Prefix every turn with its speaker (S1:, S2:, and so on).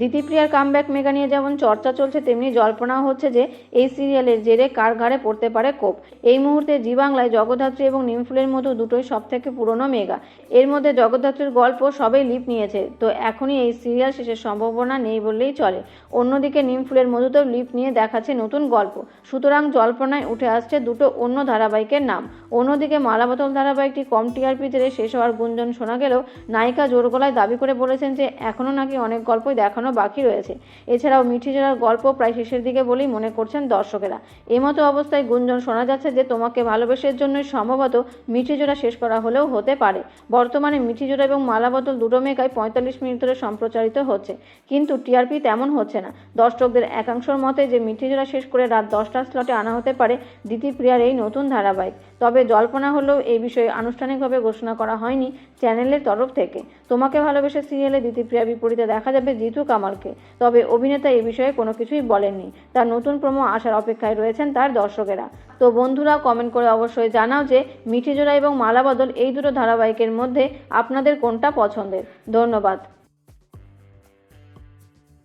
S1: দিতিপ্রিয়ার comeback mega নিয়ে যেমন চর্চা চলছে, তেমনি জল্পনাও হচ্ছে যে এই সিরিয়ালের জেরে কার ঘাড়ে পড়তে পারে কোপ। এই মুহূর্তে জি বাংলায় জগদ্ধাত্রী এবং নিমফুলের মতো দুটোই সব থেকে পুরনো মেগা। এর মধ্যে জগদ্ধাত্রীর গল্প সবেই লিপ নিয়েছে, তো এখনই এই সিরিয়াল শেষের সম্ভাবনা নেই বললেই চলে। অন্যদিকে নিমফুলের মধুতেও লিপ নিয়ে দেখাচ্ছে নতুন গল্প। সুতরাং জল্পনায় উঠে আসছে দুটো অন্য ধারাবাহিকের নাম। অন্যদিকে মালাবতল ধারাবাহিকটি কম টিআরপি জেরে শেষ হওয়ার গুঞ্জন শোনা গেলেও নায়িকা জোর গলায় দাবি করে বলেছেন যে এখনও নাকি অনেক গল্পই দেখানো বাকি রয়েছে। এছাড়াও মিঠি জোড়ার গল্প প্রায় শেষের দিকে বলেই মনে করছেন দর্শকেরা। এমতো অবস্থায় গুঞ্জন শোনা যাচ্ছে যে, তোমাকে ভালোবেসের জন্যই সম্ভবত মিঠি জোড়া শেষ করা হলেও হতে পারে। বর্তমানে মিঠি জোড়া এবং মালাবদল দুটো মেকায় পঁয়তাল্লিশ মিনিট ধরে সম্প্রচারিত হচ্ছে। কিন্তু টিআরপি তেমন হচ্ছে না। দর্শকদের একাংশের মতে যে, মিঠি জোড়া শেষ করে রাত দশটার স্লটে আনা হতে পারে দিতিপ্রিয়ার এই নতুন ধারাবাহিক। তবে জল্পনা হলেও এই বিষয়ে আনুষ্ঠানিকভাবে ঘোষণা করা হয়নি চ্যানেলের তরফ থেকে। তোমাকে ভালোবেসে সিরিয়ালে দিতিপ্রিয়ার বিপরীতে দেখা যাবে জিতু কামালকে। তবে অভিনেতা এ বিষয়ে কোনো কিছুই বলেননি। তার নতুন প্রমো আসার অপেক্ষায় রয়েছেন তার দর্শকেরা। তো বন্ধুরা কমেন্ট করে অবশ্যই জানাও যে মিঠি জোড়া এবং মালাবদল এই দুটো ধারাবাহিকের মধ্যে আপনাদের কোনটা পছন্দের। ধন্যবাদ।